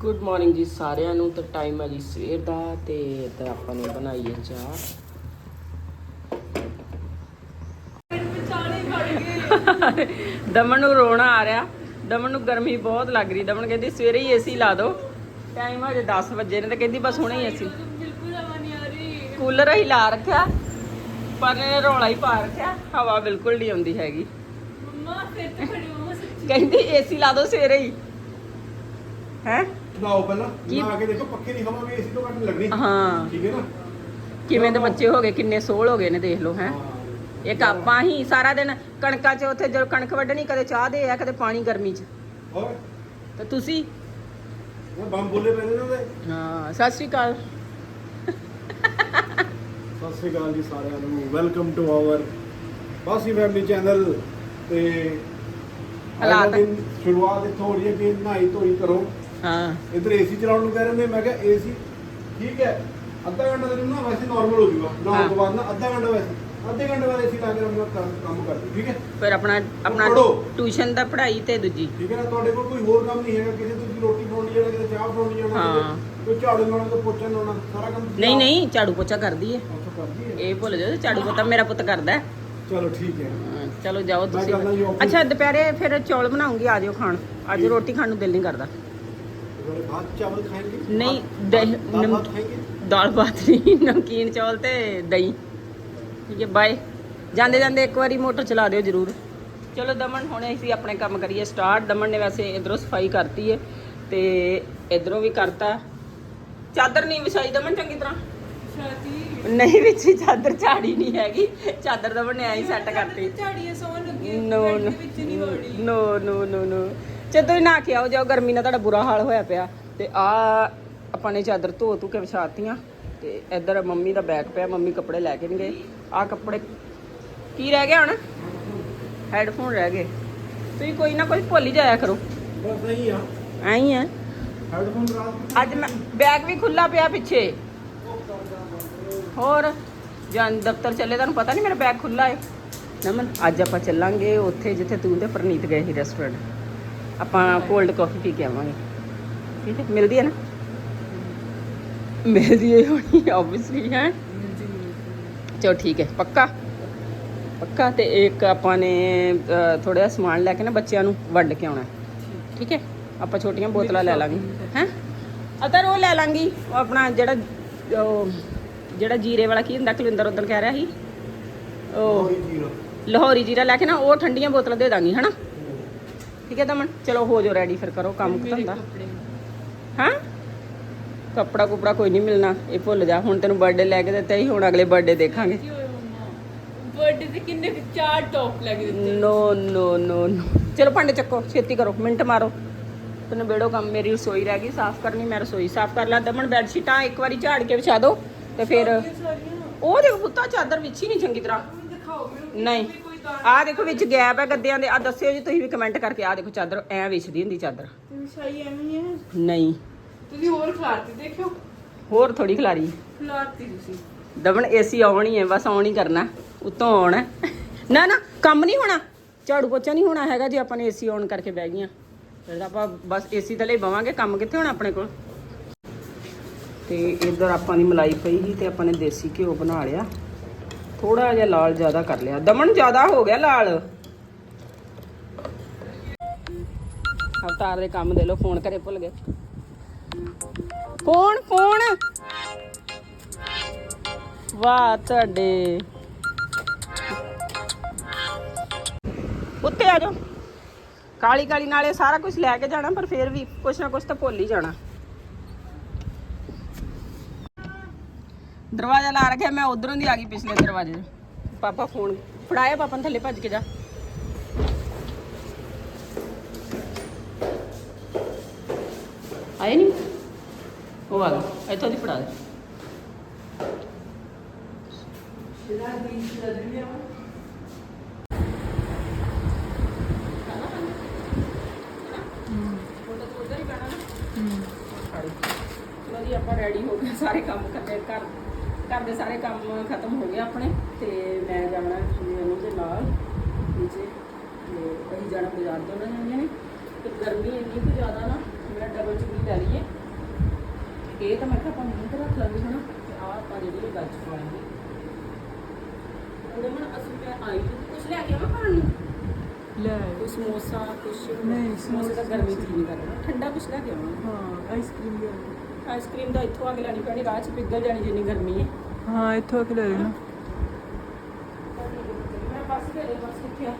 Good morning ਜੀ ਸਾਰਿਆਂ ਨੂੰ ਤੇ ਟਾਈਮ ਹੈ ਜੀ ਸਵੇਰ ਦਾ ਤੇ ਇੱਧਰ ਆਪਾਂ ਨੇ ਬਣਾਈ ਹੈ ਚਾਹ। ਦਮਨ ਨੂੰ ਰੋਣਾ ਆ ਰਿਹਾ। ਦਮਨ ਨੂੰ ਗਰਮੀ ਬਹੁਤ ਲੱਗ ਰਹੀ। ਦਮਨ ਕਹਿੰਦੀ ਸਵੇਰੇ ਹੀ ਏਸੀ ਲਾ ਦਿਓ। ਟਾਈਮ ਹਜੇ 10 ਵਜੇ ਨੇ ਤੇ ਕਹਿੰਦੀ ਬਸ ਹੁਣੇ ਹੀ ਏਸੀ ਬਿਲਕੁਲ ਹਵਾ ਨਹੀਂ ਆ ਰਹੀ। ਕੂਲਰ ਹੀ ਲਾ ਰੱਖਿਆ ਪਰ ਰੌਲਾ ਹੀ ਪਾ ਰੱਖਿਆ। ਹਵਾ ਬਿਲਕੁਲ ਨਹੀਂ ਆਉਂਦੀ ਹੈਗੀ। ਮੰਮਾ ਫਿਰ ਤੇ ਖੜੀ ਮੰਮਾ ਸੱਚੀ। ਕਹਿੰਦੀ ਏਸੀ ਲਾ ਦਿਓ ਸਵੇਰੇ ਹੀ। ਹੈ? ਲਾਓ ਪਹਿਲਾਂ। ਨਾ ਕੇ ਦੇਖੋ ਪੱਖੇ ਦੀ ਹਵਾ ਵੀ ਏਸੀ ਤੋਂ ਘੱਟ ਨਹੀਂ ਲੱਗਣੀ। ਹਾਂ। ਠੀਕ ਹੈ ਨਾ? ਕਿਵੇਂ ਦੇ ਬੱਚੇ ਹੋ ਗਏ ਕਿੰਨੇ ਸੋਲ ਹੋ ਗਏ ਨੇ ਦੇਖ ਲਓ ਹੈ। ਇੱਕ ਆਪਾਂ ਹੀ ਸਾਰਾ ਦਿਨ ਕਣਕਾਂ 'ਚ ਉੱਥੇ ਜਦੋਂ ਕਣਕ ਵੱਢਣੀ ਕਦੇ ਚਾਹ ਦੇ ਆ ਕਦੇ ਪਾਣੀ ਗਰਮੀ 'ਚ। ਹੋਰ? ਤੇ ਤੁਸੀਂ? ਉਹ ਬੰਬ ਬੋਲੇ ਪੈਂਦੇ ਨੇ ਉਹਦੇ। ਹਾਂ ਸਤਿ ਸ਼੍ਰੀ ਅਕਾਲ। ਸਤਿ ਸ੍ਰੀ ਅਕਾਲ ਜੀ ਸਾਰਿਆਂ ਨੂੰ welcome to our Bassi family channel ਤੇ ਹਾਲਾਤ। ਸ਼ੁਰੂਆਤ ਇੱਥੋਂ ਹੋ ਰਹੀ ਹੈ ਕਿ ਨਹਾਈ ਧੋਈ ਕਰੋ। ਹਾਂ। ਇੱਧਰ ਏਸੀ ਚਲਾਉਣ ਨੂੰ ਕਹਿ ਰਹੇ ਨੇ ਮੈਂ ਕਿਹਾ ਏਸੀ ਠੀਕ ਹੈ। ਅੱਧਾ ਘੰਟਾ ਤੈਨੂੰ ਨਾ ਵੈਸੇ ਨਾਰਮਲ ਹੋ ਜੂਗਾ ਨਹਾਉਣ ਤੋਂ ਬਾਅਦ ਨਾ ਅੱਧਾ ਘੰਟਾ ਵੈਸੇ ਅੱਧੇ ਘੰਟੇ ਬਾਅਦ ਏਸੀ ਲਾ ਕੇ ਆਪਣਾ ਕੰਮ ਕਰਦੇ ਠੀਕ ਹੈ। ਫਿਰ ਆਪਣਾ ਆਪਣਾ। ਟਿਊਸ਼ਨ ਦਾ ਪੜ੍ਹਾਈ ਤੇ ਦੂਜੀ। ਠੀਕ ਹੈ ਨਾ ਤੁਹਾਡੇ ਕੋਲ ਕੋਈ ਹੋਰ ਕੰਮ ਨਹੀਂ ਹੈਗਾ ਕਿਸੇ ਤੁਸੀਂ ਰੋਟੀ ਬਣਾਉਣੀ ਜਾਣਾ ਕਿਸੇ ਚਾਹ ਬਣਾਉਣੀ ਜਾਣਾ ਹਾਂ। ਕੋਈ ਝਾੜੂ ਲਾਉਣਾ ਕੋਈ ਪੋਚਾ ਲਾਉਣਾ ਸਾਰਾ ਕੰਮ ਨਹੀਂ ਨਹੀਂ ਝਾੜੂ ਪੋਚਾ ਕਰਦੀ ਹੈ। ਇਹ ਭੁੱਲ ਜਾਓ ਝਾੜੂ ਪੋਚਾ ਮੇਰਾ ਪੁੱਤ ਕਰਦਾ। ਚਲੋ ਠੀਕ ਹੈ। ਚਲੋ ਜਾਓ ਤੁਸੀਂ। ਅੱਛਾ ਦੁਪਹਿਰੇ ਫਿਰ ਚੌਲ ਬਣਾਉਂਗੀ ਆ ਜਾਓ ਖਾਣ। ਅੱਜ ਰੋਟੀ ਖਾਣ ਨੂੰ ਦਿਲ ਨਹੀਂ ਕਰਦਾ। ਦਾਲ ਭਾਤ ਨਹੀਂ ਨਮਕੀਨ ਚੌਲ ਤੇ ਦਹੀਂ ਠੀਕ ਹੈ ਬਾਏ ਜਾਂਦੇ ਜਾਂਦੇ ਇੱਕ ਵਾਰੀ ਮੋਟਰ ਚਲਾ ਦਿਓ ਜਰੂਰ ਚਲੋ ਦਮਨ ਹੁਣੇ ਅਸੀਂ ਆਪਣੇ ਕੰਮ ਕਰੀਏ ਸਟਾਰਟ ਦਮਨ ਨੇ ਵੈਸੇ ਇਧਰੋਂ ਸਫ਼ਾਈ ਕਰਤੀ ਹੈ ਤੇ ਇਧਰੋਂ ਵੀ ਕਰਤਾ ਚਾਦਰ ਨਹੀਂ ਵਿਛਾਈ ਦਮਨ ਚੰਗੀ ਤਰ੍ਹਾਂ ਨਹੀਂ ਵਿੱਚੀ ਚਾਦਰ ਝਾੜੀ ਨਹੀਂ ਹੈਗੀ ਚਾਦਰ ਦਮਨ ਨੇ ਆਈ ਸੈੱਟ ਕਰਤੀ ਝਾੜੀਆਂ ਸੌਣ ਲੱਗੇ ਨੋ ਨੋ ਨੋ ਨੋ ਨੋ ਚਲੋ ਤੁਸੀਂ ਨਹਾ ਕੇ ਆਓ ਜਾਓ ਗਰਮੀ ਨਾਲ ਤੁਹਾਡਾ ਬੁਰਾ ਹਾਲ ਹੋਇਆ ਪਿਆ। ਤੇ ਆ ਆਪਾਂ ਨੇ ਚਾਦਰ ਧੋ ਧੂ ਕੇ ਵਿਛਾਤੀਆਂ ਤੇ ਇੱਧਰ ਮੰਮੀ ਦਾ ਬੈਗ ਪਿਆ ਮੰਮੀ ਕੱਪੜੇ ਲੈ ਕੇ ਨਹੀਂ ਗਏ। ਆ ਕੱਪੜੇ ਕੀ ਰਹਿ ਗਿਆ ਹੁਣ? ਹੈੱਡਫੋਨ ਰਹਿ ਗਏ। ਤੁਸੀਂ ਕੋਈ ਨਾ ਕੋਈ ਭੁੱਲ ਹੀ ਜਾਇਆ ਕਰੋ। ਬਸ ਨਹੀਂ ਆ। ਐਂ ਹੀ ਆ। ਹੈਡਫੋਨ ਅੱਜ ਮੈਂ ਬੈਗ ਵੀ ਖੁੱਲਾ ਪਿਆ ਪਿੱਛੇ। ਹੋਰ ਜਾਂ ਦਫ਼ਤਰ ਚੱਲੇ ਤੁਹਾਨੂੰ ਪਤਾ ਨਹੀਂ ਮੇਰਾ ਬੈਗ ਖੁੱਲਾ ਹੈ ਨਮਨ ਅੱਜ ਆਪਾਂ ਚੱਲਾਂਗੇ ਉੱਥੇ ਜਿੱਥੇ ਤੂੰ ਤੇ ਪ੍ਰਨੀਤ ਗਏ ਸੀ ਰੈਸਟੋਰੈਂਟ ਆਪਾਂ ਕੋਲਡ ਕਾਫੀ ਪੀ ਕੇ ਆਵਾਂਗੇ। ਠੀਕ ਹੈ? ਮਿਲਦੀ ਹੈ ਨਾ? ਮਿਲਦੀ ਹੈ ਹੋਣੀ ਆਬਵੀਅਸਲੀ ਹੈ? ਚਲੋ ਠੀਕ ਹੈ ਪੱਕਾ? ਪੱਕਾ ਤੇ ਇੱਕ ਆਪਾਂ ਨੇ ਥੋੜਾ ਜਿਹਾ ਸਮਾਨ ਲੈ ਕੇ ਨਾ ਬੱਚਿਆਂ ਨੂੰ ਵੰਡ ਕੇ ਆਉਣਾ। ਠੀਕ ਹੈ? ਆਪਾਂ ਛੋਟੀਆਂ ਬੋਤਲਾਂ ਲੈ ਲਾਂਗੇ। ਹੈ? ਅਤਰ ਉਹ ਲੈ ਲਾਂਗੀ ਉਹ ਆਪਣਾ ਜਿਹੜਾ ਜਿਹੜਾ ਜੀਰੇ ਵਾਲਾ ਕੀ ਹੁੰਦਾ ਕੁਲਿੰਦਰ ਉਦੋਂ ਕਹਿ ਰਿਹਾ ਸੀ? ਉਹ ਲਾਹੌਰੀ ਜੀਰਾ ਲੈ ਕੇ ਨਾ ਉਹ ਠੰਡੀਆਂ ਬੋਤਲਾਂ ਦੇ ਦਾਂਗੀ ਹਨਾ? ਠੀਕ ਹੈ ਦਮਨ? ਚਲੋ ਹੋ ਜਾਓ ਰੈਡੀ ਫਿਰ ਕਰੋ ਕੰਮ ਧੰਦਾ। ਹਾਂ? ਕੱਪੜਾ ਕੁਪੜਾ ਕੋਈ ਨਹੀਂ ਮਿਲਣਾ ਇਹ ਭੁੱਲ ਜਾ। ਹੁਣ ਤੈਨੂੰ ਬਰਥਡੇ ਲੈ ਕੇ ਦਿੱਤਾ ਹੀ ਹੁਣ ਅਗਲੇ ਬਰਥਡੇ ਦੇਖਾਂਗੇ। ਕੀ ਬਰਥਡੇ ਤੇ ਕਿੰਨੇ ਕੁ ਚਾਰ ਟੌਪ ਲੱਗ ਦਿੱਤੇ। ਨੋ ਨੋ ਨੋ ਨੋ ਚਲੋ ਭਾਂਡੇ ਚੱਕੋ ਛੇਤੀ ਕਰੋ ਮਿੰਟ ਮਾਰੋ। ਤੇ ਨਿਬੇੜੋ ਕੰਮ ਮੇਰੀ ਰਸੋਈ ਰਹਿ ਗਈ ਸਾਫ਼ ਕਰਨੀ ਮੈਂ ਰਸੋਈ ਸਾਫ਼ ਕਰ ਲਾ। ਦਮਨ ਬੈੱਡ ਸ਼ੀਟਾਂ ਇੱਕ ਵਾਰੀ ਝਾੜ ਕੇ ਵਿਛਾ ਦਿਓ ਤੇ ਫਿਰ ਉਹ ਦੇਖੋ ਪੁੱਤਾ ਚਾਦਰ ਵਿਛੀ ਨਹੀਂ ਚੰਗੀ ਤਰ੍ਹਾਂ। ਨਹੀਂ। ਆਹ ਦੇਖੋ ਵਿੱਚ ਗੈਪ ਹੈ ਗੱਦਿਆਂ ਦੇ। ਆ ਦੱਸਿਓ ਜੀ ਤੁਸੀਂ ਵੀ ਕਮੈਂਟ ਕਰਕੇ। ਆਹ ਦੇਖੋ ਚਾਦਰ ਐ ਵਿਛਦੀ ਹੁੰਦੀ ਚਾਦਰ। ਵਿਛਾਈ ਐਵੇਂ ਹੀ ਹੈ? ਨਹੀਂ। ਤੁਸੀਂ ਹੋਰ ਖਿਲਾਰਤੀ ਦੇਖਿਓ। ਹੋਰ ਥੋੜੀ ਖਿਲਾਰੀ। ਖਿਲਾਰਤੀ ਤੁਸੀਂ। ਦਮਨ ਏਸੀ ਆਉਣੀ ਹੈ ਬਸ ਆਉਣ ਕਰਨਾ। ਉੱਤੋਂ ਆਉਣਾ। ਨਾ ਨਾ ਕੰਮ ਨਹੀਂ ਹੋਣਾ। ਝਾੜੂ ਪੋਚਾ ਨਹੀਂ ਹੋਣਾ ਹੈਗਾ ਜੇ ਆਪਾਂ ਨੇ ਏਸੀ ਆਨ ਕਰਕੇ ਬਹਿ ਗਈਆਂ। ਫਿਰ ਆਪਾਂ ਬਸ ਏਸੀ ਥੱਲੇ ਬਵਾਂਗੇ। ਕੰਮ ਕਿੱਥੇ ਹੋਣਾ ਆਪਣੇ ਕੋਲ? ਤੇ ਇੱਧਰ ਆਪਾਂ ਦੀ ਮਲਾਈ ਪਈ ਸੀ ਤੇ ਆਪਾਂ ਨੇ ਦੇਸੀ ਘਿਓ ਬਣਾ ਲਿਆ। ਥੋੜਾ ਜਿਹਾ ਲਾਲ ਜ਼ਿਆਦਾ ਕਰ ਲਿਆ। ਦਮਨ ਜ਼ਿਆਦਾ ਹੋ ਗਿਆ ਲਾਲ। ਅਵਤਾਰ ਦੇ ਕੰਮ ਦੇ ਲੋ ਫੋਨ ਘਰੇ ਭੁੱਲ ਗਏ। Phone phone. ਵਾਹ, ਤੁਹਾਡੇ। ਉੱਤੇ ਆ ਜਾਓ। ਕਾਲੀ ਕਾਲੀ ਨਾਲੇ ਸਾਰਾ ਕੁਝ ਲੈ ਕੇ ਜਾਣਾ, ਪਰ ਫਿਰ ਵੀ ਕੁਛ ਨਾ ਕੁਛ ਤਾਂ ਭੁੱਲ ਹੀ ਜਾਣਾ। ਦਰਵਾਜ਼ਾ ਲਾ ਰੱਖਿਆ ਮੈਂ ਉਧਰੋਂ ਦੀ ਆ ਗਈ ਪਿਛਲੇ ਦਰਵਾਜ਼ੇ ਪਾਪਾ ਫੋਨ ਫੜਾਇਆ ਪਾਪਾ ਨੂੰ ਥੱਲੇ ਭੱਜ ਕੇ ਜਾ। ਆਏ ਨਹੀਂ ਉਹ ਆ ਗਿਆ ਇੱਥੋਂ ਦੀ ਫੜਾ ਦੇ। ਚਲੋ ਜੀ ਆਪਾਂ ਰੈਡੀ ਹੋ ਗਏ ਸਾਰੇ ਕੰਮ ਕਰਦੇ ਘਰ। ਘਰ ਦੇ ਸਾਰੇ ਕੰਮ ਖਤਮ ਹੋ ਗਏ ਆਪਣੇ ਤੇ ਮੈਂ ਜਾਣਾ ਮੈਨੂੰ ਦੇ ਨਾਲ ਨੀਚੇ ਤੇ ਅਸੀਂ ਜਾਣਾ ਬਾਜ਼ਾਰ ਤੋਂ ਨਾ ਜਾਂਦੇ ਨੇ। ਤੇ ਗਰਮੀ ਇੰਨੀ ਕੁ ਜ਼ਿਆਦਾ ਨਾ ਮੇਰਾ ਡਬਲ ਚੁੰਨੀ ਲੈ ਲਈਏ। ਇਹ ਤਾਂ ਮੈਂ ਕਿਹਾ ਆਪਾਂ ਮੂੰਹ ਤੇ ਰੱਖ ਲਾਂਗੇ ਹਨਾ ਤੇ ਆਹ ਆਪਾਂ ਜਿਹੜੀ ਗੱਲ ਚ ਪਾਵਾਂਗੇ। ਉਹਦੇ ਮਨ ਅਸੀਂ ਮੈਂ ਆਈ ਤੇ ਕੁਝ ਲੈ ਕੇ ਆਵਾਂ ਖਾਣ ਨੂੰ? ਲੈ। ਕੋਈ ਸਮੋਸਾ ਕੁਝ ਨਹੀਂ, ਸਮੋਸੇ ਤਾਂ ਗਰਮੀ ਚ ਨਹੀਂ ਕਰਨਾ। ਠੰਡਾ ਕੁਝ ਲੈ ਕੇ ਆਵਾਂ। ਹਾਂ ਆਈਸਕ੍ਰੀਮ ਵੀ ਆਈਸਕ੍ਰੀਮ ਤਾਂ ਇੱਥੋਂ ਆ ਕੇ ਲੈਣੀ ਪੈਣੀ ਰਾਹ ਚ ਪਿਘਲ ਜਾਣੀ ਜਿੰਨੀ ਗਰਮੀ ਹੈ। ਹਾਂ ਇੱਥੋਂ ਆ ਕੇ ਲੈ ਲੈਣਾ। ਮੈਂ ਬੱਸ ਘਰੇ ਬੱਸ ਕਿੱਥੇ ਆ?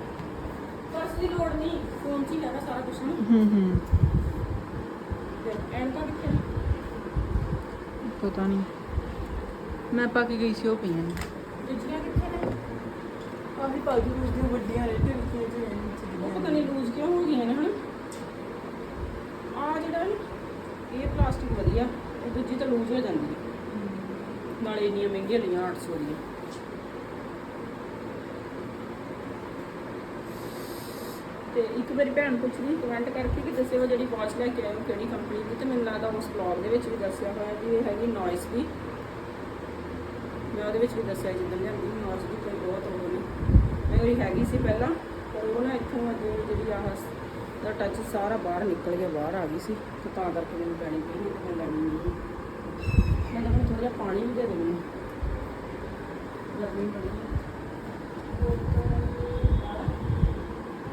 ਬੱਸ ਦੀ ਲੋੜ ਨਹੀਂ ਫੋਨ 'ਚ ਹੀ ਹੈਗਾ ਸਾਰਾ ਕੁਝ ਨਾ। ਹੂੰ ਹੂੰ। ਤੇ ਐਨਕਾਂ ਕਿੱਥੇ ਨੇ? ਪਤਾ ਨਹੀਂ। ਮੈਂ ਪਾ ਕੇ ਗਈ ਸੀ ਉਹ ਪਈਆਂ ਨੇ। ਦੂਜੀਆਂ ਕਿੱਥੇ ਨੇ? ਆਹੀ ਪਾਜੀ ਰੂਸ ਦੀਆਂ ਵੱਡੀਆਂ ਨੇ ਢਿੱਲ ਕੇ ਉਹ ਪਤਾ ਨਹੀਂ ਲੂਜ਼ ਕਿਉਂ ਹੋ ਗਈਆਂ ਨੇ ਹਨਾ? ਆ ਜਿਹੜਾ ਨਾ ਇਹ ਪਲਾਸਟਿਕ ਵਧੀਆ ਇਹ ਦੂਜੀ ਤਾਂ ਲੂਜ਼ ਹੋ ਜਾਂਦੀ ਹੈ। ਨਾਲੇ ਇੰਨੀਆਂ ਮਹਿੰਗੀਆਂ ਲਈਆਂ 800 ਦੀਆਂ। ਤੇ ਇੱਕ ਵਾਰੀ ਭੈਣ ਪੁੱਛਦੀ ਕਮੈਂਟ ਕਰਕੇ ਕਿ ਦੱਸਿਓ ਜਿਹੜੀ ਵਾਚ ਲੈ ਕੇ ਆਏ ਹੋ, ਕਿਹੜੀ ਕੰਪਨੀ ਦੀ? ਤੇ ਮੈਨੂੰ ਲੱਗਦਾ ਉਸ ਬਲੌਗ ਦੇ ਵਿੱਚ ਵੀ ਦੱਸਿਆ ਹੋਇਆ ਵੀ ਇਹ ਹੈਗੀ ਨੋਇਸ ਦੀ ਮੈਂ ਉਹਦੇ ਵਿੱਚ ਵੀ ਦੱਸਿਆ, ਜਿੱਦਾਂ ਲਿਆਂਦੀ ਨੋਇਸ ਦੀ ਕੋਈ ਬਹੁਤ ਉਹ ਨਹੀਂ। ਉਹਦੀ ਹੈਗੀ ਸੀ ਪਹਿਲਾਂ, ਪਰ ਉਹ ਨਾ ਇੱਥੋਂ ਅਜੇ ਜਿਹੜੀ ਆਹ ਦਾ ਟੱਚ ਸਾਰਾ ਬਾਹਰ ਨਿਕਲ ਗਿਆ ਬਾਹਰ ਆ ਗਈ ਸੀ ਤੇ ਤਾਂ ਕਰਕੇ ਮੈਨੂੰ ਪੈਣੀ ਪਈ ਨਹੀਂ ਤਾਂ ਮੈਂ ਲੈਣੀ ਨਹੀਂ। ਮੈਂ ਤਾਂ ਥੋੜਾ ਜਿਹਾ ਪਾਣੀ ਵੀ ਦੇ ਦੇ ਮੈਨੂੰ ਗਰਮੀ ਬੜੀ ਹੈ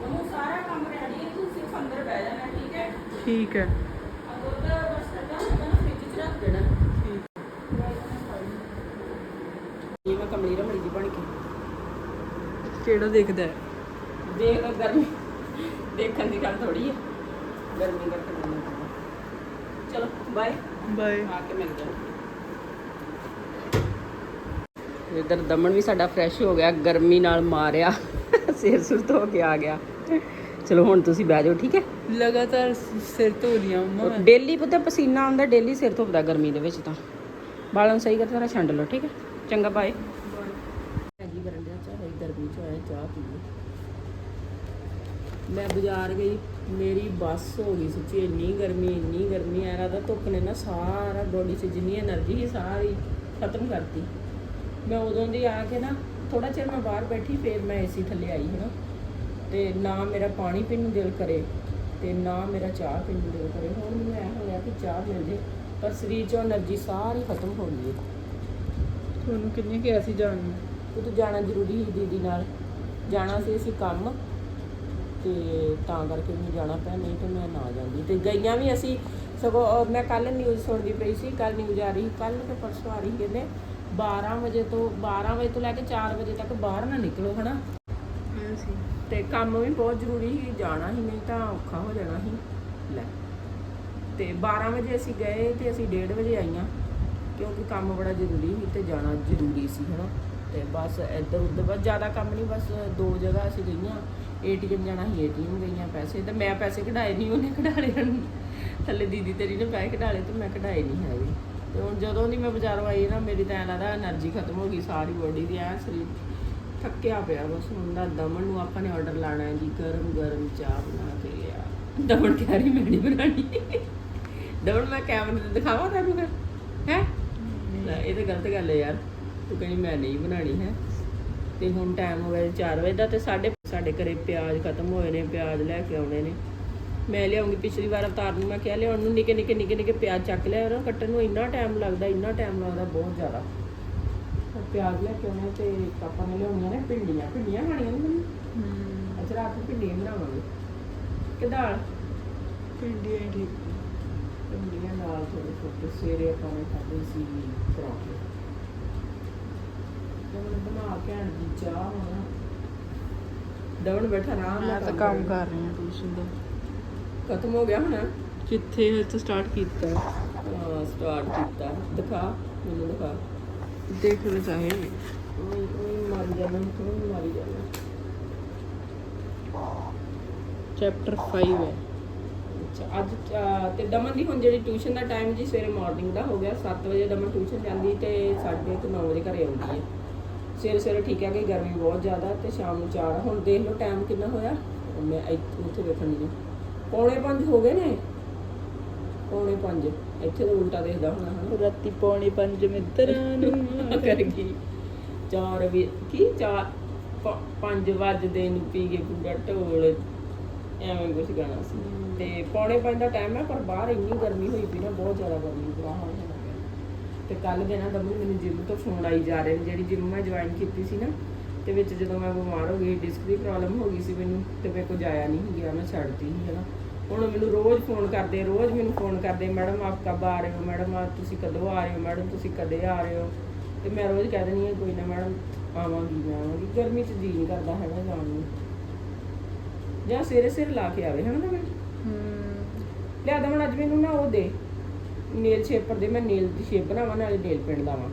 ਮੈਨੂੰ ਸਾਰਾ ਕੰਮ ਰੈਡੀ ਹੈ ਤੂੰ ਸਿਰਫ ਅੰਦਰ ਬਹਿ ਜਾਣਾ ਠੀਕ ਹੈ? ਠੀਕ ਕਮਲੀ ਰਮੜੀ ਦੀ ਬਣ ਕੇ। ਕਿਹੜਾ ਦੇਖਦਾ ਹੈ? ਦੇਖ ਗਰਮੀ। ਦੇਖਣ ਦੀ ਗੱਲ ਥੋੜੀ ਹੈ ਗਰਮੀ ਕਰਕੇ ਮੈਨੂੰ ਚਲੋ ਬਾਏ ਬਾਏ ਆ ਕੇ ਮਿਲ ਜਾਓ। ਇਧਰ ਦਮਨ ਵੀ ਸਾਡਾ ਫਰੈਸ਼ ਹੋ ਗਿਆ ਗਰਮੀ ਨਾਲ ਮਾਰਿਆ। ਸਿਰ ਸੁਰ ਧੋ ਕੇ ਆ ਗਿਆ। ਚਲੋ ਹੁਣ ਤੁਸੀਂ ਬਹਿ ਜਾਓ ਠੀਕ ਹੈ? ਲਗਾਤਾਰ ਸਿਰ ਧੋ ਮੰਮਾ। ਮੈਂ। ਡੇਲੀ ਪਤਾ ਪਸੀਨਾ ਆਉਂਦਾ ਡੇਲੀ ਸਿਰ ਧੋਦਾ ਗਰਮੀ ਦੇ ਵਿੱਚ ਤਾਂ। ਬਾਲਾਂ ਨੂੰ ਸਹੀ ਕਰ ਸਾਰਾ ਛੰਡ ਲਓ ਠੀਕ ਹੈ? ਚੰਗਾ ਬਾਏ ਹੈਗੀ ਕਰਨ ਦਿਆ ਚਾਹ ਗਰਮੀ ਚ ਆਇਆ ਚਾਹ ਪੀਓ ਮੈਂ ਬਾਜ਼ਾਰ ਗਈ ਮੇਰੀ ਬੱਸ ਹੋ ਗਈ ਸੀ ਸੱਚੀ ਇੰਨੀ ਗਰਮੀ ਇੰਨੀ ਗਰਮੀ ਆ ਰਹਾ ਤਾਂ ਧੁੱਪ ਨੇ ਨਾ ਸਾਰਾ ਬੋਡੀ 'ਚ ਜਿੰਨੀ એનર્ਜੀ ਸੀ ਸਾਰੀ ਖਤਮ ਕਰਤੀ। ਮੈਂ ਉਦੋਂ ਦੀ ਆ ਕੇ ਨਾ ਥੋੜਾ ਚਿਰ ਮੈਂ ਬਾਹਰ ਬੈਠੀ ਫੇਰ ਮੈਂ ਏਸੀ ਥੱਲੇ ਆਈ ਹੈ ਨਾ ਤੇ ਨਾ ਮੇਰਾ ਪਾਣੀ ਪੀਣ ਨੂੰ ਦਿਲ ਕਰੇ ਤੇ ਨਾ ਮੇਰਾ ਚਾਹ ਪੀਣ ਨੂੰ ਦਿਲ ਕਰੇ। ਹੁਣ ਮੈਨੂੰ ਐ ਹੋਇਆ ਕਿ ਚਾਹ ਮਿਲ ਜੇ ਪਰ ਸਰੀਰ 'ਚੋਂ એનર્ਜੀ ਸਾਰੀ ਖਤਮ ਹੋ ਗਈ। ਤੁਹਾਨੂੰ ਕਿੰਨੇ ਕਿ ਐਸੀ ਜਾਣੀ ਉਹ ਤੋਂ ਜਾਣਾ ਜ਼ਰੂਰੀ ਸੀ ਦੀਦੀ ਨਾਲ। ਜਾਣਾ ਸੀ ਅਸੀਂ ਕੰਮ ਤੇ ਤਾਂ ਕਰਕੇ ਮੈਨੂੰ ਜਾਣਾ ਪਿਆ ਨਹੀਂ ਤੇ ਮੈਂ ਨਾ ਜਾਂਦੀ। ਤੇ ਗਈਆਂ ਵੀ ਅਸੀਂ ਸਗੋਂ ਅਹ ਮੈਂ ਕੱਲ ਨਿਊਜ਼ ਸੁਣਦੀ ਪਈ ਸੀ ਕੱਲ ਨਿਊਜ਼ ਆ ਰਹੀ ਕੱਲ ਤੇ ਪਰਸੋਂ ਆ ਰਹੀ ਕਹਿੰਦੇ 12 ਵਜੇ ਤੋਂ 12 ਵਜੇ ਤੋਂ ਲੈ ਕੇ 4 ਵਜੇ ਤੱਕ ਬਾਹਰ ਨਾ ਨਿਕਲੋ ਹਨਾ? ਹਾਂ ਸੀ ਤੇ ਕੰਮ ਵੀ ਬਹੁਤ ਜ਼ਰੂਰੀ ਸੀ ਜਾਣਾ ਹੀ ਨਹੀਂ ਤਾਂ ਔਖਾ ਹੋ ਜਾਣਾ ਸੀ। ਲੈ। ਤੇ 12 ਵਜੇ ਅਸੀਂ ਗਏ ਤੇ ਅਸੀਂ 1:30 ਵਜੇ ਆਈਆਂ ਕਿਉਂਕਿ ਕੰਮ ਬੜਾ ਜ਼ਰੂਰੀ ਸੀ ਤੇ ਜਾਣਾ ਜ਼ਰੂਰੀ ਸੀ ਹਨਾ? ਤੇ ਬਸ ਇੱਧਰ ਉੱਧਰ, ਬਸ ਜ਼ਿਆਦਾ ਕੰਮ ਨਹੀਂ, ਬਸ ਦੋ ਜਗ੍ਹਾ ਅਸੀਂ ਗਈਆਂ। ਏਟੀਐਮ ਜਾਣਾ ਸੀ, ਏਟੀਐਮ ਗਈਆਂ ਪੈਸੇ, ਤੇ ਮੈਂ ਪੈਸੇ ਕਢਾਏ ਨਹੀਂ, ਉਹਨੇ ਕਢਾਲੇ ਹਨ ਥੱਲੇ ਦੀਦੀ ਤੇਰੀ ਨੇ ਪੈਸੇ ਕਢਾਲੇ, ਤੇ ਮੈਂ ਕਢਾਏ ਨਹੀਂ ਹੈਗੇ। ਤੇ ਹੁਣ ਜਦੋਂ ਦੀ ਮੈਂ ਬਾਜ਼ਾਰੋਂ ਆਈ ਨਾ, ਮੇਰੀ ਤਾਂ ਲੱਗਦਾ એનર્ਜੀ ਖਤਮ ਹੋ ਗਈ, ਸਾਰੀ ਬੋਡੀ ਦੀ, ਐਂ ਸਰੀਰ ਥੱਕਿਆ ਪਿਆ, ਬਸ ਹੁਣ ਦਾ ਦਮਨ ਨੂੰ ਆਪਾਂ ਨੇ ਆਰਡਰ ਲਾਣਾ ਹੈ ਜੀ, ਗਰਮ ਗਰਮ ਚਾਹ ਬਣਾ ਕੇ ਆ ਦਮਨ ਕਹਿ ਰਹੀ, ਮੈਂ ਨਹੀਂ ਬਣਾਣੀ ਦਮਨ, ਮੈਂ ਕੈਮਰੇ ਤੇ ਦਿਖਾਵਾਂ ਤੈਨੂੰ ਫਿਰ, ਹੈ? ਇਹ ਤਾਂ ਗਲਤ ਗੱਲ ਹੈ ਯਾਰ। ਤੂੰ ਕਹਿੰਦੀ ਮੈਂ ਨਹੀਂ ਬਣਾਣੀ ਹੈ। ਤੇ ਹੁਣ ਟਾਈਮ ਹੋ ਗਿਆ 4 ਵਜੇ ਦਾ ਤੇ ਸਾਡੇ ਸਾਡੇ ਘਰੇ ਪਿਆਜ਼ ਖਤਮ ਹੋਏ ਨੇ ਪਿਆਜ਼ ਲੈ ਕੇ ਆਉਣੇ ਨੇ। ਮੈਂ ਲਿਆਉਂਗੀ ਪਿਛਲੀ ਵਾਰ ਅਵਤਾਰ ਨੂੰ ਮੈਂ ਕਿਹਾ ਲਿਆਉਣ ਨੂੰ ਨਿੱਕੇ ਨਿੱਕੇ ਨਿੱਕੇ ਨਿੱਕੇ ਪਿਆਜ਼ ਚੱਕ ਲਿਆ ਉਹਨਾਂ ਕੱਟਣ ਨੂੰ ਇੰਨਾ ਟਾਈਮ ਲੱਗਦਾ ਇੰਨਾ ਟਾਈਮ ਲੱਗਦਾ ਬਹੁਤ ਜ਼ਿਆਦਾ। ਪਿਆਜ਼ ਲੈ ਕੇ ਆਉਣੇ ਤੇ ਪਾਪਾ ਨੇ ਲਿਆਉਣੀਆਂ ਨੇ ਭਿੰਡੀਆਂ ਭਿੰਡੀਆਂ ਖਾਣੀਆਂ ਨੇ ਮੈਨੂੰ? ਹੂੰ। ਅੱਜ ਰਾਤ ਨੂੰ ਭਿੰਡੀਆਂ ਬਣਾਵਾਂਗੇ। ਕਿ ਦਾਲ? ਪਿੰਡੀਆਂ ਹੀ ਠੀਕ ਭਿੰਡੀਆਂ ਨਾਲ ਥੋੜੇ ਛੋਟੇ ਸਵੇਰੇ ਆਪਾਂ ਨੇ ਖਾਧੇ ਸੀ ਪਰੌਂਠੇ। ਦਵਨ ਬਣਾ ਕੇ ਆਣ ਦੀ ਚਾਹ ਹੋਣਾ। ਦਵਨ ਬੈਠਾ ਆਰਾਮ ਮੈਂ ਨਾਲ ਤਾਂ ਕੰਮ ਕਰ ਰਹੀ। ਹਾਂ ਟਿਊਸ਼ਨ ਦਾ ਖਤਮ ਹੋ ਗਿਆ ਹੁਣ? ਕਿੱਥੇ ਹਜੇ ਤਾਂ ਸਟਾਰਟ ਕੀਤਾ। ਸਟਾਰਟ ਕੀਤਾ। ਦਿਖਾ ਮੈਨੂੰ ਦਿਖਾ। ਦੇਖ ਲਓ ਚਾਹੇ। ਉਹ ਉਹ ਮਾਰੀ ਜਾਣਾ ਤੂੰ ਮਾਰੀ ਜਾਣਾ। ਚੈਪਟਰ 5 ਹੈ। ਅੱਛਾ ਅੱਜ ਅਹ, ਤੇ ਦਮਨ ਦੀ ਹੁਣ ਜਿਹੜੀ ਟਿਊਸ਼ਨ ਦਾ ਟਾਈਮ ਜੀ ਸਵੇਰੇ ਮਾਰਨਿੰਗ ਦਾ ਹੋ ਗਿਆ। 7 ਵਜੇ ਦਮਨ ਟਿਊਸ਼ਨ ਜਾਂਦੀ ਤੇ 8:30 9 ਵਜੇ ਘਰੇ ਆਉਂਦੀ ਹੈ। ਸਵੇਰੇ ਸਵੇਰੇ ਠੀਕ ਹੈ ਕਿ ਗਰਮੀ ਬਹੁਤ ਜ਼ਿਆਦਾ ਤੇ ਸ਼ਾਮ ਨੂੰ 4 ਹੁਣ ਦੇਖ ਲਓ ਟਾਈਮ ਕਿੰਨਾ ਹੋਇਆ। ਮੈਂ ਇੱਥੇ ਉੱਥੇ ਵੇਖਣ ਦੀ ਪੌਣੇ 5 ਹੋ ਗਏ ਨੇ? ਪੌਣੇ 5 ਇੱਥੇ ਤਾਂ ਉਲਟਾ ਦੇਖਦਾ ਹੋਣਾ ਰਾਤੀ ਪੌਣੇ 5 ਮਿੱਤਰਾਂ ਨੂੰ ਕਰ ਗਈ। ਚਾਰ ਵੀ ਕੀ? ਚਾਰ 5 ਵਜਦੇ ਨੂੰ ਪੀ ਕੇ ਪੂਰਾ ਢੋਲ। ਐਵੇਂ ਕੁਝ ਗਾਣਾ ਸੀ। ਤੇ ਪੌਣੇ ਪੰਜ ਦਾ ਟਾਈਮ ਹੈ ਪਰ ਬਾਹਰ ਇੰਨੀ ਗਰਮੀ ਹੋਈ ਪਈ ਨਾ ਬਹੁਤ ਜ਼ਿਆਦਾ ਗਰਮੀ ਬੁਰਾ ਹਾਲ ਤੇ ਕੱਲ ਦੇ ਨਾ ਦਮੂ ਮੈਨੂੰ ਜਿਮ ਤੋਂ ਫੋਨ ਆਈ ਜਾ ਰਹੇ ਨੇ ਜਿਹੜੀ ਜਿਮ ਮੈਂ ਜੁਆਇਨ ਕੀਤੀ ਸੀ ਨਾ ਤੇ ਵਿੱਚ ਜਦੋਂ ਮੈਂ ਬਿਮਾਰ ਹੋ ਗਈ ਡਿਸਕ ਦੀ ਪ੍ਰੋਬਲਮ ਹੋ ਗਈ ਸੀ ਮੈਨੂੰ ਤੇ ਮੇਰੇ ਕੋਲ ਜਾਇਆ ਨਹੀਂ ਗਿਆ ਮੈਂ ਛੱਡਤੀ ਸੀ ਹਨਾ। ਹੁਣ ਮੈਨੂੰ ਰੋਜ਼ ਫੋਨ ਕਰਦੇ ਰੋਜ਼ ਮੈਨੂੰ ਫੋਨ ਕਰਦੇ ਮੈਡਮ ਆਪ ਕਬ ਆ ਰਹੇ ਹੋ? ਮੈਡਮ ਆ ਤੁਸੀਂ ਕਦੋਂ ਆ ਰਹੇ ਹੋ? ਮੈਡਮ ਤੁਸੀਂ ਕਦੇ ਆ ਰਹੇ ਹੋ? ਤੇ ਮੈਂ ਰੋਜ਼ ਕਹਿ ਦਿੰਦੀ ਹਾਂ ਕੋਈ ਨਾ ਮੈਡਮ ਆਵਾਂਗੀ ਮੈਂ ਆਵਾਂਗੀ। ਗਰਮੀ 'ਚ ਜੀ ਨਹੀਂ ਕਰਦਾ ਹੈਗਾ ਜਾਣ ਨੂੰ। ਜਾਂ ਸਿਰੇ ਸਿਰ ਲਾ ਕੇ ਆਵੇ ਹਨਾ ਮੈਂ ਲਿਆ ਦਮਨ ਅੱਜ ਮੈਨੂੰ ਨਾ ਉਹ ਦੇ। ਨੇਲ ਸ਼ੇਪਰ ਦੇ ਮੈਂ ਨੇਲ ਦੀ ਸ਼ੇਪ ਬਣਾਵਾਂ ਨਾਲੇ ਨੇਲ ਪਿੰਡ ਲਾਵਾਂ।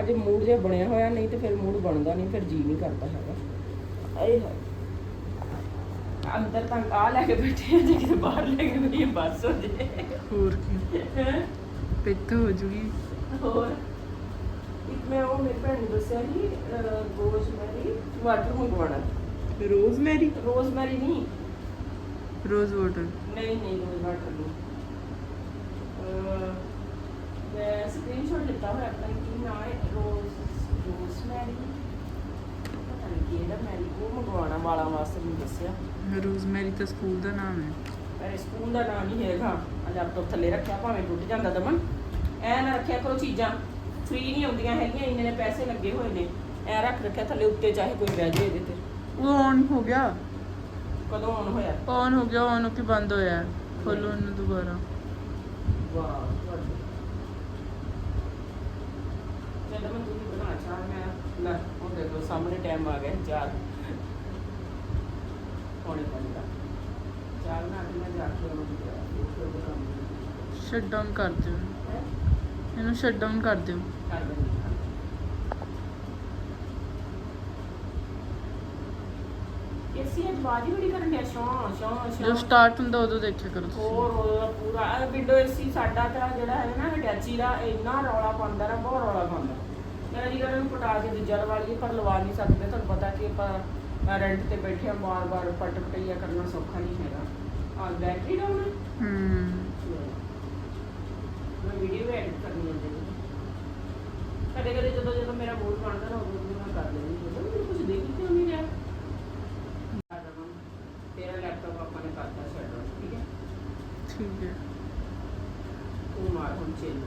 ਅੱਜ ਮੂਡ ਜਿਹਾ ਬਣਿਆ ਹੋਇਆ ਨਹੀਂ ਤੇ ਫਿਰ ਮੂਡ ਬਣਦਾ ਨਹੀਂ ਫਿਰ ਜੀ ਨਹੀਂ ਕਰਦਾ ਹੈਗਾ। ਆਏ ਹਾਏ। ਅੰਦਰ ਤਾਂ ਆ ਲੈ ਕੇ ਬੈਠੇ ਆ ਜੇ ਕਿਤੇ ਬਾਹਰ ਲੈ ਕੇ ਬਈ ਬਸ ਹੋ ਜੇ। ਹੋਰ ਕੀ? ਹੈਂ? ਪਿੱਤ ਹੋ ਜੂਗੀ। ਹੋਰ? ਇੱਕ ਮੈਂ ਉਹ ਮੇਰੇ ਭੈਣ ਨੂੰ ਦੱਸਿਆ ਸੀ ਰੋਜ਼ਮੈਰੀ ਵਾਟਰ ਮੰਗਵਾਉਣਾ। ਰੋਜ਼ਮੈਰੀ? ਰੋਜ਼ਮੈਰੀ ਨਹੀਂ। Rose water. ਨਹੀਂ ਨਹੀਂ ਰੋਜ਼ ਵਾਟਰ ਨਹੀਂ। ਮੈਂ ਸਕਰੀਨਸ਼ਾਟ ਲਿੱਤਾ ਹੋਇਆ ਆਪਣਾ ਕੀ ਨਾਮ ਹੈ ਰੋਜ਼ ਰੋਜ਼ਮੈਰੀ ਪਤਾ ਨਹੀਂ ਕਿਹੜਾ ਮੈਰੀ ਉਹ ਮੰਗਵਾਉਣਾ ਵਾਲਾਂ ਵਾਸਤੇ ਮੈਨੂੰ ਦੱਸਿਆ। ਰੋਜ਼ਮੈਰੀ ਤਾਂ ਸਕੂਲ ਦਾ ਨਾਮ ਹੈ। ਮੇਰੇ ਸਕੂਲ ਦਾ ਨਾਮ ਨਹੀਂ ਹੈਗਾ। ਆ ਲੈਪਟਾਪ ਥੱਲੇ ਰੱਖਿਆ ਭਾਵੇਂ ਟੁੱਟ ਜਾਂਦਾ ਦਮਨ। ਐ ਨਾ ਰੱਖਿਆ ਕਰੋ ਚੀਜ਼ਾਂ ਫ੍ਰੀ ਨਹੀਂ ਆਉਂਦੀਆਂ ਹੈਗੀਆਂ ਇੰਨੇ ਨੇ ਪੈਸੇ ਲੱਗੇ ਹੋਏ ਨੇ। ਐ ਰੱਖ ਰੱਖਿਆ ਥੱਲੇ ਉੱਤੇ ਚਾਹੇ ਕੋਈ ਬਹਿ ਜਾਏ ਇਹਦੇ ਤੇ। ਉਹ ਔਨ ਹੋ ਗਿਆ। ਕਦੋਂ ਆਨ ਹੋਇਆ? ਔਨ ਹੋ ਗਿਆ ਔਨ ਹੋ ਕੇ ਬੰਦ ਹੋਇਆ। ਖੋਲੋ ਇਹਨੂੰ ਦੁਬਾਰਾ। ਵਾਹ ਤੁਹਾਡੀ ਜਦੋਂ ਮੈਂ ਤੁਸੀਂ ਬਣਾ ਚਾਹ ਮੈਂ ਲੈ ਉਹ ਦੇਖੋ ਸਾਹਮਣੇ ਟਾਈਮ ਆ ਗਿਆ ਚਾਰ ਪੌਣੇ ਪੰਜ ਦਾ ਚਾਹ ਬਣਾ ਕੇ ਮੈਂ ਜਾ ਕੇ ਉਹਨੂੰ ਫਿਰ ਬਣਾਉਂਗੀ ਸ਼ਟ ਡਾਊਨ ਕਰ ਦਿਓ ਹੈਂ? ਇਹਨੂੰ ਸ਼ਟ ਡਾਊਨ ਕਰ ਦਿਓ ਕਰ ਦਿੰਦੀ ਇਸੀ ਅੱਜ ਬਾਜੀ ਬੜੀ ਕਰਨ ਡਿਆ ਸ਼ੌਂ ਸ਼ੌਂ ਜਦੋਂ ਸ਼ੌਂ ਸਟਾਰਟ ਹੁੰਦਾ ਉਦੋਂ ਦੇਖਿਆ ਕਰੋ ਤੁਸੀਂ। ਹੋਰ ਉਹਦਾ ਪੂਰਾ। ਵਿੰਡੋ ਏਸੀ ਸਾਡਾ ਤਾਂ ਜਿਹੜਾ ਹੈ ਨਾ ਅਟੈਚੀ ਦਾ ਇੰਨਾ ਰੌਲਾ ਪਾਉਂਦਾ ਨਾ ਬਹੁਤ ਰੌਲਾ ਪਾਉਂਦਾ। ਮੇਰਾ ਜੀ ਨੂੰ ਪਟਾ ਕੇ ਦੂਜਾ ਲਵਾ ਲਈਏ ਪਰ ਲਵਾ ਨਹੀਂ ਸਕਦੇ। ਤੁਹਾਨੂੰ ਪਤਾ ਕਿ ਆਪਾਂ ਰੈਂਟ ਤੇ ਬੈਠੇ ਆ ਬਾਰ-ਬਾਰ ਪਟ ਪਟਈਆ ਕਰਨਾ ਸੌਖਾ ਨਹੀਂ ਹੈਗਾ। ਆ ਬੈਟਰੀ ਡਾਊਨ ਹੈ। ਹੂੰ। ਮੈਂ ਵੀਡੀਓ ਐਡਿਟ ਕਰਨੀ ਹੁੰਦੀ ਹੈ। ਕਦੇ ਕਦੇ ਜਦੋਂ ਜਦੋਂ ਮੇਰਾ ਮੂਡ ਬਣਦਾ ਨਾ ਉਦੋਂ ਉਦੋਂ ਮੈਂ ਕਰ ਲੈਂਦੀ ਹਾਂ ਮੈਨੂੰ ਕੁਝ ਦੇਖ ਹੀ ਕਿਉਂ ਨਹੀਂ ਰਿਹਾ ਤੇਰਾ ਲੈਪਟਾਪ ਆਪਾਂ ਨੇ ਕਰਤਾ ਛੱਡ ਠੀਕ ਹੈ ਠੀਕ ਹੈ। ਤੂੰ ਮਾਰ ਹੁਣ ਚੇਨ।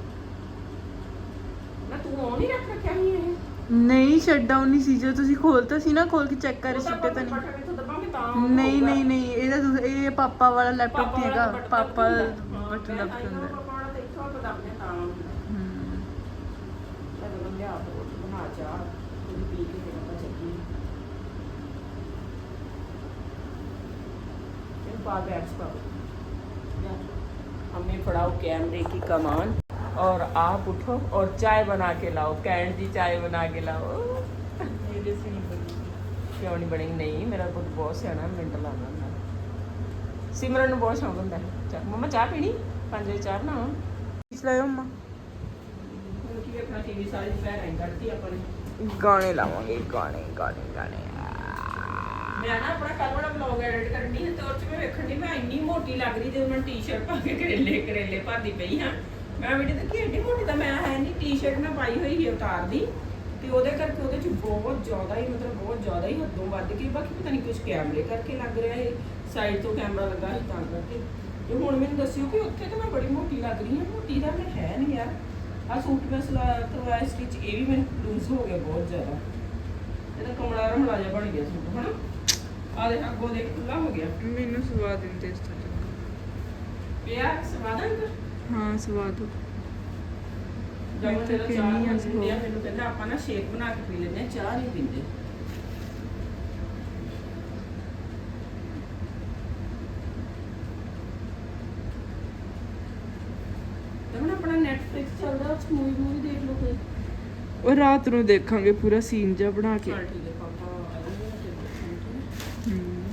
ਨਾ ਤੂੰ ਉਹ ਨਹੀਂ ਰੱਖ ਰੱਖਿਆ ਨਹੀਂ ਇਹ? ਨਹੀਂ ਸ਼ਟ ਡਾਊਨ ਨਹੀਂ ਸੀ। ਜੋ ਤੁਸੀਂ ਖੋਲਤਾ ਸੀ ਨਾ ਖੋਲ ਕੇ ਚੈੱਕ ਕਰ ਸਿੱਟੇ ਤਾਂ ਨਹੀਂ। ਨਹੀਂ ਨਹੀਂ ਨਹੀਂ ਇਹਦਾ ਦੂਸ- ਇਹ ਪਾਪਾ ਵਾਲਾ ਲੈਪਟਾਪ ਨਹੀਂ ਹੈਗਾ ਪਾਪਾ ਬਟਨ ਦਾ ਬਟਨ ਦਾ ਹੈ। ਪਾਪਾ ਦਾ ਇੱਥੋਂ ਤੋਂ ਦੱਬਨੇ ਤਾਂ ਹਮ। ਚਲ ਬੰਦੇ ਆਪ ਰੋਟੀ ਬਣਾ ਚਾਹ ਤੂੰ ਪੀ ਕੇ ਫਿਰ ਆਪਾਂ ਚੱਲੀਏ। ਇਹ ਪਾ ਬੈਟਸ ਪਾ हमें पढ़ाओ कैमरे की कमान और आप उठो और चाय बना के लाओ कैंड दी चाय बना के लाओ ਇਹਦੇ ਸੀ ਨਹੀਂ ਬਣੀ ਕਿਉਂ ਨਹੀਂ ਬਣੇਗੀ ਨਹੀਂ ਮੇਰਾ ਪੁੱਤ ਬਹੁਤ ਸਿਆਣਾ ਮਿੰਟ ਲਾਉਂਦਾ ਹੁੰਦਾ ਸਿਮਰਨ ਨੂੰ ਬਹੁਤ ਸ਼ੌਂਕ ਹੁੰਦਾ ਹੈ ਚਾਹ ਮਮਾ ਚਾਹ ਪੀਣੀ ਪੰਜ ਵਜੇ ਚਾਹ ਨਾ ਇਸ ਲਈ ਮੰਮਾ ਹੁਣ ਕੀ ਵੇਖਣਾ ਟੀਵੀ ਸਾਰੀ ਦੁਪਹਿਰ ਐਂ ਕੱਢਤੀ ਆਪਾਂ ਨੇ ਗਾਣੇ ਲਾਵਾਂਗੇ ਗਾਣੇ ਗਾਣੇ ਗਾਣੇ ਮੈਂ ਨਾ ਆਪਣਾ ਕੱਲ ਵਾਲਾ ਵਲੌਗ ਐਡਿਟ ਕਰਨੀ ਹੈ ਤੇ ਉਹ ਚ ਮੈਂ ਵੇਖਣ ਦੀ ਮੈਂ ਇੰਨੀ ਮੋਟੀ ਲੱਗ ਰਹੀ ਜਦੋਂ ਮੈਂ ਟੀ-ਸ਼ਰਟ ਪਾ ਕੇ ਕਰੇਲੇ ਕਰੇਲੇ ਭਰਦੀ ਪਈ ਹਾਂ। ਮੈਂ ਵੀਡੀਓ ਦੇਖੀ ਐਡੀ ਮੋਟੀ ਤਾਂ ਮੈਂ ਹੈ ਨਹੀਂ ਟੀ-ਸ਼ਰਟ ਮੈਂ ਪਾਈ ਹੋਈ ਸੀ ਉਤਾਰ ਤੇ ਉਹਦੇ ਕਰਕੇ ਉਹਦੇ ਚ ਬਹੁਤ ਜ਼ਿਆਦਾ ਹੀ, ਮਤਲਬ ਬਹੁਤ ਜ਼ਿਆਦਾ ਹੀ ਹੱਦੋਂ ਵੱਧ ਗਈ। ਬਾਕੀ ਪਤਾ ਨਹੀਂ ਕੁਝ ਕੈਮਰੇ ਕਰਕੇ ਲੱਗ ਰਿਹਾ ਹੈ ਸਾਈਡ ਤੋਂ ਕੈਮਰਾ ਲੱਗਾ ਸੀ ਤਾਂ ਕਰਕੇ। ਤੇ ਹੁਣ ਮੈਨੂੰ ਦੱਸਿਓ ਕਿ ਉੱਥੇ ਤਾਂ ਮੈਂ ਬੜੀ ਮੋਟੀ ਲੱਗ ਰਹੀ ਹਾਂ, ਮੋਟੀ ਦਾ ਮੈਂ ਹੈ ਨਹੀਂ ਯਾਰ। ਆ ਸੂਟ ਮੈਂ ਸਲਾ ਕਰਵਾਇਆ ਸਟਿਚ ਇਹ ਵੀ ਮੈਨੂੰ ਲੂਜ਼ ਹੋ ਗਿਆ ਬਹੁਤ ਜ਼ਿਆਦਾ। ਇਹਦਾ ਕਮਲਾ ਰਮਲਾ ਜਿਹਾ ਬਣ ਗਿਆ ਸੂਟ, ਹਨਾ? ਆ ਦੇ ਅੱਗੋਂ ਦੇਖ ਖੁੱਲਾ ਹੋ ਗਿਆ। ਮੈਨੂੰ ਸਵਾਦ ਦਿੰਦੇ ਇਸ ਤੋਂ ਪਿਆ? ਸਵਾਦਾਂ ਕਰ ਹਾਂ ਸਵਾਦ ਜਦੋਂ ਮੈਂ ਤਾਂ ਮੇਰਾ ਕਹਿੰਦੀ ਚਾਹ ਹਾਂ ਬਣ ਸਗੋਂ। ਹੁੰਦੀ ਆ, ਮੈਨੂੰ ਕਹਿੰਦਾ ਆਪਾਂ ਨਾ ਸ਼ੇਕ ਬਣਾ ਕੇ ਪੀ ਲੈਂਦੇ ਹਾਂ ਚਾਹ ਨਹੀਂ ਪੀਂਦੇ। ਤੇ ਹੁਣ ਆਪਣਾ ਨੈਟਫਲਿਕਸ ਚੱਲਦਾ ਉਹ ਚ ਮੂਵੀ ਮੂਵੀ ਦੇਖ ਲਓ ਕੋਈ। ਉਹ ਰਾਤ ਨੂੰ ਦੇਖਾਂਗੇ ਪੂਰਾ ਸੀਨ ਜਿਹਾ ਬਣਾ ਕੇ। ਚਲ ਠੀਕ ਹੈ ਪਾਪਾ ਆ ਜਾਣਗੇ ਤੇ ਦੇਖਾਂਗੇ। ਹਮ।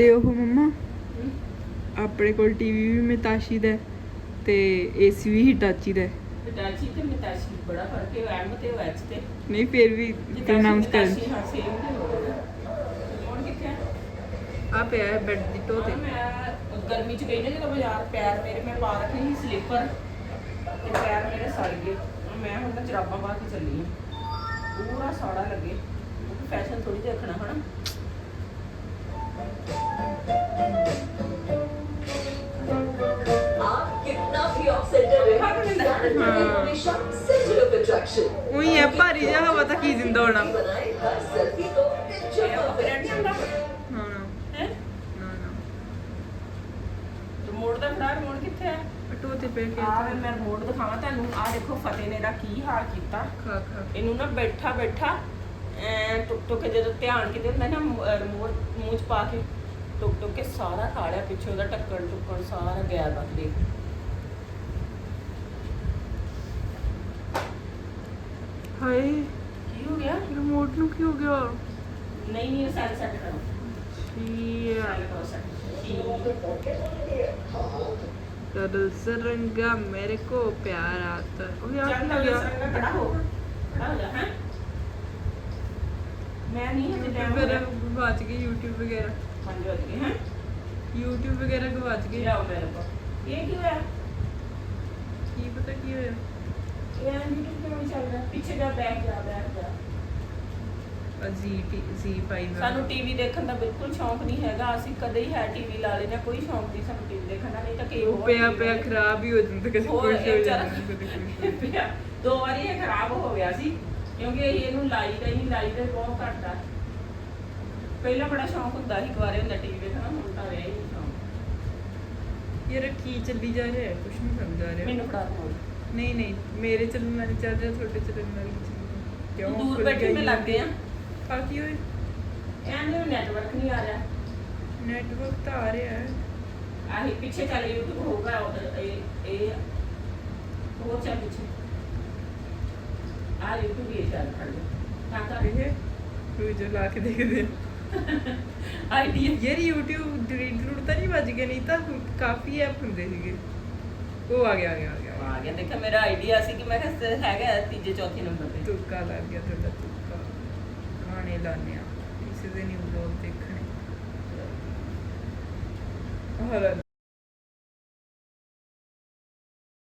ਤੇ ਉਹ ਮੰਮਾ? ਆਪਣੇ ਕੋਲ ਟੀਵੀ ਵੀ ਮਿਤਾਸ਼ੀ ਦਾ ਹੈ ਤੇ ਏਸੀ ਵੀ ਹਿਟਾਚੀ ਦਾ ਹੈ। ਹਿਟਾਚੀ ਤੇ ਮਿਤਾਸ਼ੀ ਬੜਾ ਫ਼ਰਕ ਹੈ ਐਮ ਤੇ ਉਹ ਐਚ ਤੇ। ਨਹੀਂ ਫਿਰ ਵੀ ਪ੍ਰੋਨਾਂਸ ਕਰ। ਹਿਟਾਚੀ ਹਾਂ ਸੇਮ ਤੇ ਹੋਰ ਕਿੱਥੇ ਆ ਆ ਪਿਆ ਹੈ ਬੈੱਡ ਦੀ ਢੋ ਤੇ। ਮੈਂ ਗਰਮੀ ਚ ਗਈ ਨਾ ਜਦੋਂ ਬਾਜ਼ਾਰ ਪੈਰ ਮੇਰੇ ਮੈਂ ਪਾ ਰੱਖੇ ਸੀ ਸਲੀਪਰ ਤੇ ਪੈਰ ਮੇਰੇ ਸੜ ਗਏ। ਮੈਂ ਹੁਣ ਤਾਂ ਜਰਾਬਾਂ ਪਾ ਕੇ ਚੱਲੀ ਹਾਂ। ਪੂਰਾ ਸਾੜਾ ਲੱਗੇ। ਫੈਸ਼ਨ ਥੋੜੀ ਦੇਖਣਾ ਹਨਾ? ਉਹੀ ਹੈ ਭਾਰੀ ਜਿਹਾ ਹਵਾ ਤਾਂ ਕੀ ਦਿੰਦਾ ਹੋਣਾ। ਰਿਮੋਟ ਦਾ ਫੜਾ ਰਿਮੋਟ ਕਿੱਥੇ ਆ? ਟੂ ਤੇ ਪੇ ਕੇ ਆ ਮੈਂ ਰਿਮੋਟ ਦਿਖਾਵਾਂ ਤੁਹਾਨੂੰ ਆ ਦੇਖੋ ਫਤਿਹ ਨੇ ਦਾ ਕੀ ਹਾਲ ਕੀਤਾ। ਇਹਨੂੰ ਨਾ ਬੈਠਾ ਬੈਠਾ ਟੁੱਕ ਟੁੱਕ ਜਦੋਂ ਧਿਆਨ ਕਿਤੇ ਹੁੰਦਾ ਨਾ ਰਿਮੋਟ ਮੂੰਹ ਚ ਪਾ ਕੇ ਟੁਕ ਟੁਕ ਕੇ ਸਾਰਾ ਖਾ ਲਿਆ ਪਿੱਛੇ ਉਹਦਾ ਟੱਕਣ ਟੁੱਕਣ ਸਾਰਾ ਗਿਆ ਬਸ ਦੇਖ ਹਾਏ ਕੀ ਹੋ ਗਿਆ ਰਿਮੋਟ ਨੂੰ ਕੀ ਹੋ ਗਿਆ ਨਹੀਂ ਨਹੀਂ ਸੈਟ ਸੈਟ ਕਰੋ ਕੀ ਸੈਟ ਕਰੋ set। ਤਦਲ ਸਰੰਗਾ ਮੇਰੇ ਕੋ ਪਿਆਰ ਆਤਾ ਉਹ ਯਾਰ ਚੱਲ ਕੀ ਹੋ ਤਾਂ ਗਿਆ ਗਿਆ ਖੜਾ ਹੋ ਖੜਾ ਹੋ ਜਾ ਹੈ ਮੈਂ ਨਹੀਂ ਹਜੇ ਟਾਈਮ ਫਿਰ ਗਵਾਚ ਗਈ YouTube ਵਗੈਰਾ 5 ਵਜ ਗਏ ਹੈ? YouTube ਵਗੈਰਾ ਗਵਾਚ ਗਈ ਲਿਆਓ ਮੇਰੇ ਕੋਲ। ਇਹ ਕੀ ਹੋਇਆ? ਕੀ ਪਤਾ ਕੀ ਹੋਇਆ? ਇਹ YouTube ਕਿਉਂ ਨਹੀਂ ਚੱਲ ਰਿਹਾ? ਪਿੱਛੇ ਜਾ ਬੈਕ ਜਾ ਬੈਕ ਜਾ ਅਜੀ ਜੀ ਪਾਈ ਸਾਨੂੰ ਟੀਵੀ ਦੇਖਣ ਦਾ ਬਿਲਕੁਲ ਸ਼ੌਂਕ ਨਹੀਂ ਹੈਗਾ। ਅਸੀਂ ਕਦੇ ਹੀ ਹੈ ਟੀਵੀ ਲਾ ਲੈਣਾ ਕੋਈ ਸ਼ੌਂਕ ਨਹੀਂ ਸਾਨੂੰ ਟੀਵੀ ਦੇਖਣ ਦਾ। ਨਹੀਂ ਤਾਂ ਕਈ ਉਹ ਪਿਆ ਪਿਆ ਖਰਾਬ ਹੀ ਹੋ ਜਾਂਦਾ ਕਦੇ ਕੁਝ ਹੋ ਜਾਂਦਾ। ਦੋ ਵਾਰੀ ਇਹ ਖਰਾਬ ਹੋ ਗਿਆ ਸੀ ਕਿਉਂਕਿ ਇਹ ਇਹਨੂੰ ਲਾਈ ਦਾ ਹੀ ਲਾਈ ਦਾ ਬਹੁਤ ਘੱਟ ਆ। ਪਹਿਲਾਂ ਬੜਾ ਸ਼ੌਂਕ ਹੁੰਦਾ ਸੀ ਕੁਆਰੇ ਹੁੰਦਾ ਟੀਵੀ ਦੇਖਣਾ ਹੁਣ ਤਾਂ ਰਿਹਾ ਹੀ ਨਹੀਂ ਸ਼ੌਂਕ। ਯਾਰ ਕੀ ਚੱਲੀ ਜਾ ਰਿਹਾ ਹੈ? ਕੁਝ ਨਹੀਂ ਸਮਝ ਆ ਰਿਹਾ। ਮੈਨੂੰ ਫੜਾ ਦਿਓ ਨਹੀਂ ਨਹੀਂ ਮੇਰੇ ਚੱਲਣ ਨਾਲ ਚੱਲ ਰਿਹਾ ਤੁਹਾਡੇ ਚੱਲਣ ਨਾਲ ਨਹੀਂ ਚੱਲ ਰਿਹਾ। ਕਿਉਂ? ਦੂਰ ਖੁੱਲ ਬੈਠੇ ਮੈਂ ਲੱਗ ਗਿਆ ਆ ਕੀ ਹੋਇਆ? ਐਂਡ ਨੈਟਵਰਕ ਨਹੀਂ ਆ ਰਿਹਾ। ਨੈਟਵਰਕ ਤਾਂ ਆ ਰਿਹਾ ਹੈ। ਆਹੀ ਪਿੱਛੇ ਚੱਲ YouTube ਹੋਊਗਾ ਉਹ- ਇਹ ਇਹ ਹੋਰ ਚੱਲ ਪਿੱਛੇ। ਆ YouTube ਹੀ ਚੱਲ ਖੜ ਜਾ ਤਾਂ ਕਰ ਇਹ ਤੂੰ ਜੋ ਲਾ ਕੇ ਦੇਖਦੇ ਆਈਡੀਆ ਯਾਰ YouTube ਡਿਲੀਟ ਰੂਟ ਤਾਂ ਨਹੀਂ ਵੱਜ ਗਿਆ ਨਹੀਂ ਤਾਂ ਕਾਫੀ ਐਪ ਹੁੰਦੇ ਸੀਗੇ। ਉਹ ਆ ਗਿਆ ਆ ਗਿਆ ਆ ਗਿਆ। ਆ ਗਿਆ ਦੇਖਿਆ ਮੇਰਾ ਆਈਡੀਆ ਸੀ ਕਿ ਮੈਂ ਕਿਹਾ ਹੈਗਾ ਤੀਜੇ ਚੌਥੇ ਨੰਬਰ ਤੇ। ਤੁੱਕਾ ਲੱਗ ਗਿਆ ਤੁਹਾਡਾ ਤੁੱਕਾ ਗਾਣੇ ਲਾਣੇ ਆ ਕਿਸੇ ਦੇ ਨਹੀਂ ਵਲੌਗ ਦੇਖਣੇ। ਹੋਰ